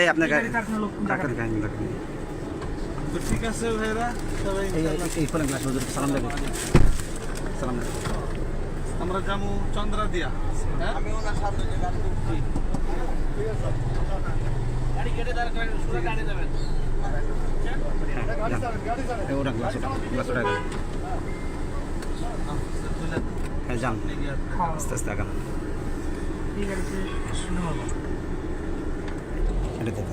এই আপনার গাড়ি কাহিনী ডাক্তার তো ঠিক আছে ভাইরা সবাই এই আমরা যাব চন্দ্রা দিয়া গাড়ি গাড়ি কেটে দাঁড় গাড়ি হ্যাঁ যান আস্তে আস্তে আগান। এটা দেখুন